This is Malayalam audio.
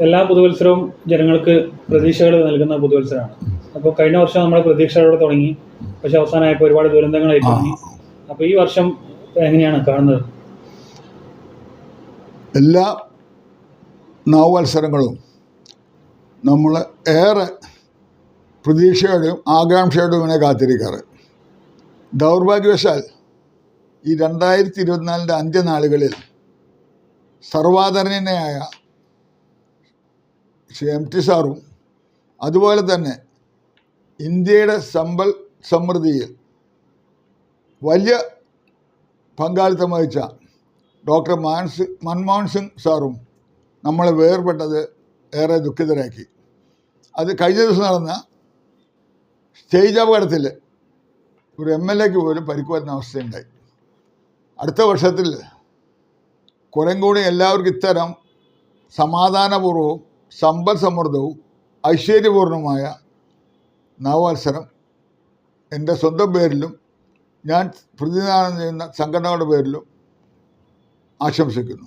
എല്ലാ പുതുവത്സരവും ജനങ്ങൾക്ക് പ്രതീക്ഷകൾ നൽകുന്ന പുതുവത്സരമാണ്. അപ്പോൾ കഴിഞ്ഞ വർഷം നമ്മൾ പ്രതീക്ഷകളോടെ തുടങ്ങി. പക്ഷെ അവസാനമായപ്പോൾ ഒരുപാട് ദുരന്തങ്ങൾ ഏറ്റുവാങ്ങി അപ്പോൾ ഈ വർഷം എങ്ങനെയാണ് കാണുന്നത്? എല്ലാ നവവത്സരങ്ങളും നമ്മൾ ഏറെ പ്രതീക്ഷയോടെയും ആകാംക്ഷയോടും ഇങ്ങനെ കാത്തിരിക്കാറ്. ദൗർഭാഗ്യവശാൽ ഈ രണ്ടായിരത്തി ഇരുപത്തിനാലിന്റെ അന്ത്യനാളുകളിൽ സർവാദരണീയനായ ശ്രീ എം ടി സാറും അതുപോലെ തന്നെ ഇന്ത്യയുടെ സമ്പൽ സമൃദ്ധിയിൽ വലിയ പങ്കാളിത്തം വഹിച്ച ഡോക്ടർ മാൻസ് മൻമോഹൻ സിംഗ് സാറും നമ്മളെ വേർപെട്ടത് ഏറെ ദുഃഖിതരാക്കി. അത് കഴിഞ്ഞ ദിവസം നടന്ന സ്റ്റേജ് അപകടത്തിൽ ഒരു എം എൽ എക്ക് പോലും പരിക്ക് വരുന്ന അവസ്ഥയുണ്ടായി. അടുത്ത വർഷത്തിൽ കുറേ കൂടി എല്ലാവർക്കും ഇത്തരം സമാധാനപൂർവവും സമ്പൽ സമൃദ്ധവും ഐശ്വര്യപൂർണമായ നവവത്സരം എന്റെ സ്വന്തം പേരിലും ഞാൻ പ്രതിനിധാനം ചെയ്യുന്ന സംഘടനകളുടെ പേരിലും ആശംസിക്കുന്നു.